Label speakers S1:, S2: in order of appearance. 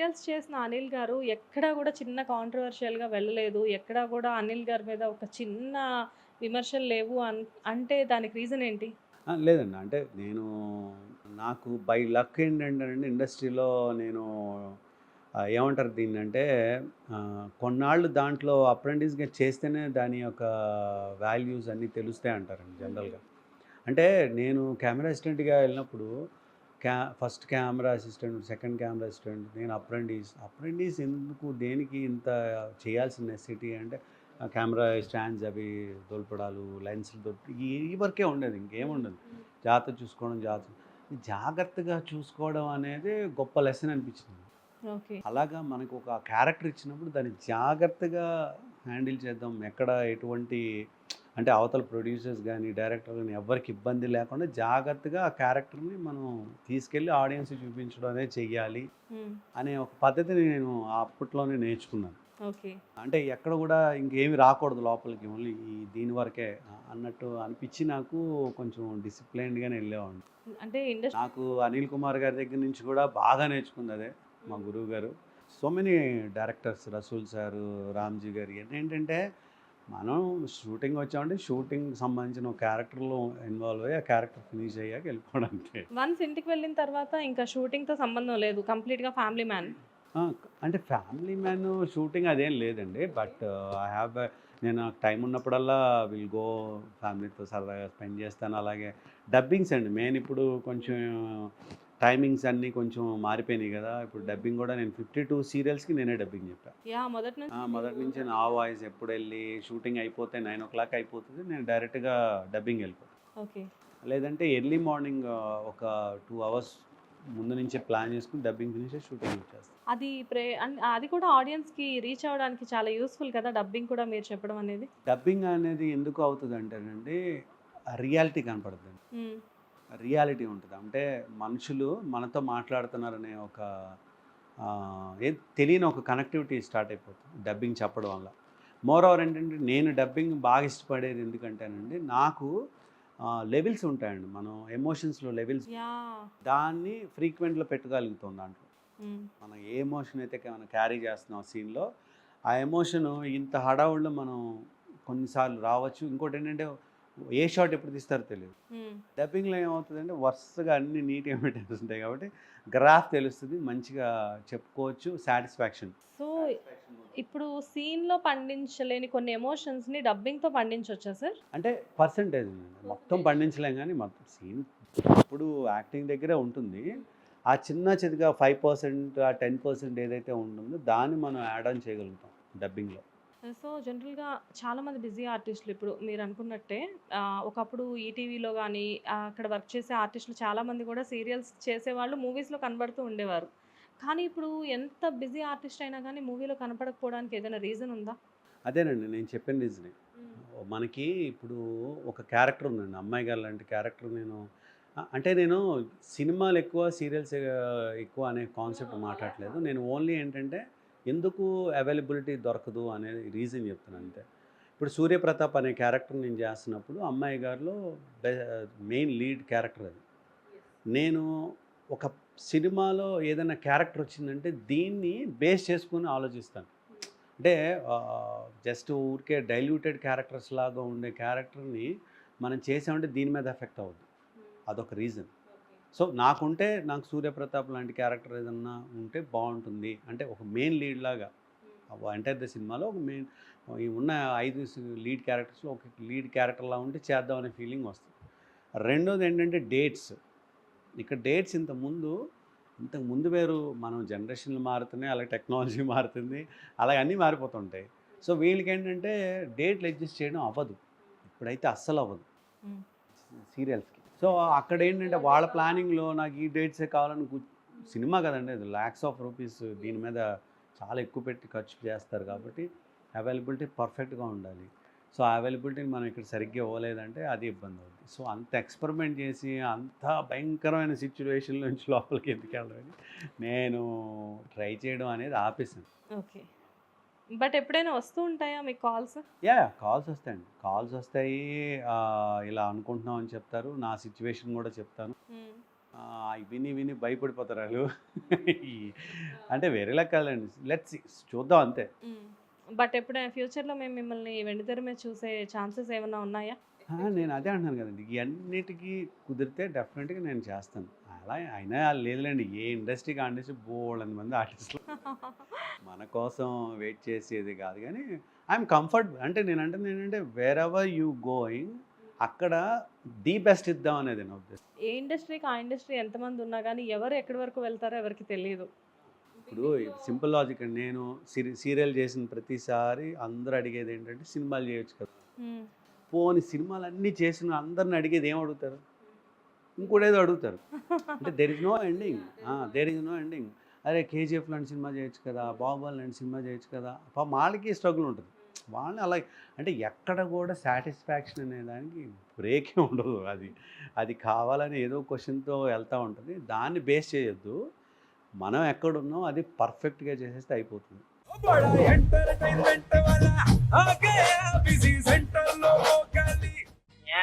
S1: Serials చేసిన అనిల్ గారు ఎక్కడా కూడా చిన్న కాంట్రవర్షియల్‌గా వెళ్ళలేదు. ఎక్కడా కూడా అనిల్ గారి మీద ఒక చిన్న విమర్శలు లేవు అన్ అంటే దానికి రీజన్ ఏంటి?
S2: లేదండి. అంటే నేను నాకు బై లక్ ఏంటంటే ఇండస్ట్రీలో నేను ఏమంటారు దీన్ని అంటే కొన్నాళ్ళు దాంట్లో అప్రెంటిస్‌గా చేస్తేనే దాని యొక్క వాల్యూస్ అన్నీ తెలుస్తాయి అంటారండి జనరల్‌గా. అంటే నేను కెమెరా అసిస్టెంట్‌గా వెళ్ళినప్పుడు క్యా first camera assistant, second camera assistant, నేను అప్రెంటిస్. అప్రెంటిస్ ఎందుకు దేనికి ఇంత చేయాల్సిన నెసెసిటీ అంటే కెమెరా స్టాండ్స్ అవి తోల్పడాలు, లెన్స్‌లు తోల్ప ఈ వరకే ఉండేది. ఇంకేముండదు. జాగ్రత్తగా చూసుకోవడం జాగ్రత్త జాగ్రత్తగా చూసుకోవడం అనేది గొప్ప లెసన్ అనిపించింది. అలాగా మనకు ఒక క్యారెక్టర్ ఇచ్చినప్పుడు దాన్ని జాగ్రత్తగా హ్యాండిల్ చేద్దాం. ఎక్కడ ఎటువంటి అంటే అవతల ప్రొడ్యూసర్స్ గానీ, డైరెక్టర్ గానీ ఎవ్వరికి ఇబ్బంది లేకుండా జాగ్రత్తగా ఆ క్యారెక్టర్‌ని మనం తీసుకెళ్ళి ఆడియన్స్‌కి చూపించడం అనేది చెయ్యాలి. అనే ఒక పద్ధతిని నేను అప్పట్లోనే నేర్చుకున్నాను. అంటే ఎక్కడ కూడా ఇంకేమి రాకూడదు లోపలికి. ఓన్లీ ఈ దీని వరకే అన్నట్టు అనిపించి నాకు కొంచెం డిసిప్లైన్డ్‌గానే వెళ్ళేవాడిని.
S1: అంటే
S2: నాకు అనిల్ కుమార్ గారి దగ్గర నుంచి కూడా బాగా నేర్చుకుంది అదే. మా గురువు గారు. So many directors Rasool sir, Ramji గారు ఏంటంటే మనం షూటింగ్ వచ్చామంటే షూటింగ్‌కి సంబంధించిన క్యారెక్టర్‌లో ఇన్వాల్వ్ అయ్యి ఆ క్యారెక్టర్ ఫినిష్ అయ్యాక వెళ్ళిపోవడం అంతే.
S1: వన్స్ ఇంటికి వెళ్ళిన తర్వాత ఇంకా షూటింగ్‌తో సంబంధం లేదు. కంప్లీట్‌గా ఫ్యామిలీ మ్యాన్.
S2: అంటే ఫ్యామిలీ మ్యాన్ షూటింగ్ అదేం లేదండి. బట్ ఐ హావ్ నేను టైం ఉన్నప్పుడల్లా విల్ గో ఫ్యామిలీతో సరదాగా స్పెండ్ చేస్తాను. అలాగే డబ్బింగ్స్ అండి మెయిన్ ఇప్పుడు కొంచెం టైమింగ్స్ అన్నీ కొంచెం మారిపోయినాయి కదా! ఇప్పుడు డబ్బింగ్ కూడా నేను 52 సీరియల్స్‌కి నేనే డబ్బింగ్ చెప్పా.
S1: యాహ్! మొదటి నుంచి
S2: నా వాయిస్ ఎప్పుడెళ్ళి షూటింగ్ అయిపోతే 9:00 అయిపోతది. నేను డైరెక్ట్‌గా డబ్బింగ్ వెళ్ళిపోతా.
S1: ఓకే.
S2: లేదంటే ఎర్లీ మార్నింగ్ ఒక 2 అవర్స్ ముందు నుంచే ప్లాన్ చేసుకొని డబ్బింగ్ ఫినిష్ షూటింగ్ వచ్చేస్తా.
S1: అది ప్రే అది కూడా ఆడియన్స్‌కి రీచ్ అవ్వడానికి చాలా యూజ్‌ఫుల్ కదా! డబ్బింగ్ కూడా మీరు చెప్పడం అనేది.
S2: డబ్బింగ్ అనేది ఎందుకు అవుతదంటేనండి రియాలిటీ కనపడుద్దండి. రియాలిటీ ఉంటది. అంటే మనుషులు మనతో మాట్లాడుతున్నారనే ఒక ఏం తెలియని ఒక కనెక్టివిటీ స్టార్ట్ అయిపోతుంది డబ్బింగ్ చెప్పడం వల్ల. మోర్ ఓవర్ ఏంటంటే నేను డబ్బింగ్ బాగా ఇష్టపడేది ఎందుకంటేనండి నాకు లెవెల్స్ ఉంటాయండి. మనం ఎమోషన్స్‌లో లెవెల్స్! దాన్ని ఫ్రీక్వెంట్‌లో పెట్టగలుగుతాం దాంట్లో. మనం ఏ ఎమోషన్ అయితే మనం క్యారీ చేస్తున్నాం సీన్‌లో ఆ ఎమోషను ఇంత హడావుడిలో మనం కొన్నిసార్లు రావచ్చు. ఇంకోటి ఏంటంటే ఏ షాట్ ఎప్పుడు తీస్తారో.
S1: హ్మ్.
S2: డబ్బింగ్‌లో ఏమవుతదంటే వరుసగా అన్ని నీట్‌గా మెయింటెనెన్స్ ఉంటాయి కాబట్టి గ్రాఫ్ తెలుస్తది. మంచిగా చెప్పుకోవచ్చు. సాటిస్ఫాక్షన్.
S1: సో, ఇప్పుడు సీన్‌లో పండించలేని కొన్ని ఎమోషన్స్‌ని డబ్బింగ్‌తో పండించొచ్చా సార్?
S2: అంటే పర్సెంటేజ్. మొత్తం పండించలేం గానీ మొత్తం సీన్ ఇప్పుడు యాక్టింగ్ దగ్గరే ఉంటుంది. ఆ చిన్న చితక 5% ఆ 10% ఏదైతే ఉంటుందో దాన్ని మనం యాడ్ ఆన్ చేయగలుగుతాం డబ్బింగ్‌లో.
S1: సో, జనరల్‌గా చాలామంది బిజీ ఆర్టిస్టులు ఇప్పుడు మీరు అనుకున్నట్టే ఒకప్పుడు ఈటీవీలో ఆహ్, అక్కడ వర్క్ చేసే ఆర్టిస్టులు చాలామంది కూడా సీరియల్స్ చేసేవాళ్ళు మూవీస్‌లో కనబడుతూ ఉండేవారు. కానీ ఇప్పుడు ఎంత బిజీ ఆర్టిస్ట్ అయినా గానీ మూవీలో కనపడకపోవడానికి ఏదైనా రీజన్ ఉందా?
S2: అదేనండి నేను చెప్పిన రీజనే. మనకి ఇప్పుడు ఒక క్యారెక్టర్ ఉందండి. అమ్మాయి గారు లాంటి క్యారెక్టర్ నేను అంటే నేను సినిమాలు ఎక్కువ, సీరియల్స్ ఎక్కువ అనే కాన్సెప్ట్ మాట్లాడట్లేదు. నేను ఓన్లీ ఏంటంటే ఎందుకు అవైలబిలిటీ దొరకదు అనే రీజన్ చెప్తున్నాను అంతే. ఇప్పుడు 'సూర్యప్రతాప్' అనే క్యారెక్టర్ నేను చేస్తున్నప్పుడు అమ్మాయి గారిలో మెయిన్ లీడ్ క్యారెక్టర్ అది. నేను ఒక సినిమాలో ఏదైనా క్యారెక్టర్ వచ్చిందంటే దీన్ని బేస్ చేసుకుని ఆలోచిస్తాను. అంటే జస్ట్ ఊరికే డైల్యూటెడ్ క్యారెక్టర్స్ లాగా ఉండే క్యారెక్టర్‌ని మనం చేసామంటే దీని మీద ఎఫెక్ట్ అవ్వద్దు. అదొక రీజన్. సో నాకుంటే నాకు 'సూర్యప్రతాప్' లాంటి క్యారెక్టర్ ఏదన్నా ఉంటే బావుంటుంది. అంటే ఒక మెయిన్ లీడ్ లాగా ఎంటైర్ ద సినిమాలో ఒక మెయిన్ ఈ ఉన్న 5 స్ లీడ్ క్యారెక్టర్స్‌లో ఒక లీడ్ క్యారెక్టర్‌లా ఉంటే చేద్దాం అనే ఫీలింగ్ వస్తుంది. రెండోది ఏంటంటే డేట్స్. ఇక్కడ డేట్స్ ఇంతకుముందు ఇంతకు ముందు వేరు మనం జనరేషన్‌లు మారుతున్నాయి. అలాగే టెక్నాలజీ మారుతుంది. అలాగే అన్నీ మారిపోతుంటాయి. సో వీళ్ళకేంటంటే డేట్లు అడ్జస్ట్ చేయడం అవ్వదు. ఇప్పుడైతే అస్సలు అవ్వదు. సీరియల్స్‌కి. సో అక్కడ ఏంటంటే వాళ్ళ ప్లానింగ్‌లో నాకు ఈ డేట్సే కావాలని సినిమా కదండీ అది ల్యాక్స్ ఆఫ్ రూపీస్ దీని మీద చాలా ఎక్కువ పెట్టి ఖర్చు చేస్తారు కాబట్టి అవైలబిలిటీ పర్ఫెక్ట్‌గా ఉండాలి. సో ఆ అవైలబిలిటీని మనం ఇక్కడ సరిగ్గా ఇవ్వలేదంటే అది ఇబ్బంది అవుతుంది సో అంత ఎక్స్పెరిమెంట్ చేసి అంత భయంకరమైన సిచ్యువేషన్ నుంచి లోపలికి ఎందుకెళ్ళాలని నేను ట్రై చేయడం అనేది ఆపేసాను.
S1: ఓకే. బట్ ఎప్పుడైనా వస్తూ ఉంటాయా మీకు కాల్స్?
S2: యాహ్! కాల్స్ వస్తాయండి. కాల్స్ వస్తాయి. ఇలా అనుకుంటున్నాం అని చెప్తారు. నా సిట్యుయేషన్ కూడా చెప్తాను. విని విని భయపడిపోతారు వాళ్ళు అంటే వేరే లెక్కాలండి లెట్స్ చూద్దాం అంతే
S1: బట్ ఎప్పుడైనా ఫ్యూచర్లో మేము మిమ్మల్ని వెండితెర మీద చూసే ఛాన్సెస్ ఏమైనా ఉన్నాయా
S2: నేను అదే అంటున్నాను కదండి ఈ అన్నిటికీ కుదిరితే డెఫినెట్గా నేను చేస్తాను అలా అయినా లేదులేండి ఏ ఇండస్ట్రీకి ఆ ఇండస్ట్రీ బోల్డ్ మంది ఆర్టిస్టులు మన కోసం వెయిట్ చేసేది కాదు కానీ ఐఎమ్ కంఫర్ట్ అంటే నేను అంటే ఏంటంటే వేర్ ఎవర్ యూ గోయింగ్ అక్కడ ది బెస్ట్ ఇద్దాం అనేది నా ఉద్దేశం.
S1: ఏ ఇండస్ట్రీకి ఆ ఇండస్ట్రీ ఎంతమంది ఉన్నా కానీ ఎవరు ఎక్కడి వరకు వెళ్తారో ఎవరికి తెలియదు.
S2: ఇప్పుడు సింపుల్ లాజిక్ అండి. నేను సీరి సీరియల్ చేసిన ప్రతిసారి అందరూ అడిగేది ఏంటంటే సినిమాలు చేయొచ్చు కదా. పోని సినిమాలు అన్నీ చేసిన అందరిని అడిగేది ఏం అడుగుతారు? ఇంకోటేదో అడుగుతారు. అంటే there is no ending there is no ending అరే కేజీఎఫ్ లాంటి సినిమా చేయొచ్చు కదా బాహుబలి లాంటి సినిమా చేయొచ్చు కదా పాపం వాళ్ళకి స్ట్రగుల్ ఉంటుంది. వాళ్ళని అలా అంటే ఎక్కడ కూడా సాటిస్ఫాక్షన్ అనే దానికి బ్రేకే ఉండదు అది. అది కావాలని ఏదో క్వశ్చన్తో వెళ్తూ ఉంటుంది. దాన్ని బేస్ చేయొద్దు. మనం ఎక్కడున్నాం అది పర్ఫెక్ట్గా చేసేస్తే అయిపోతుంది.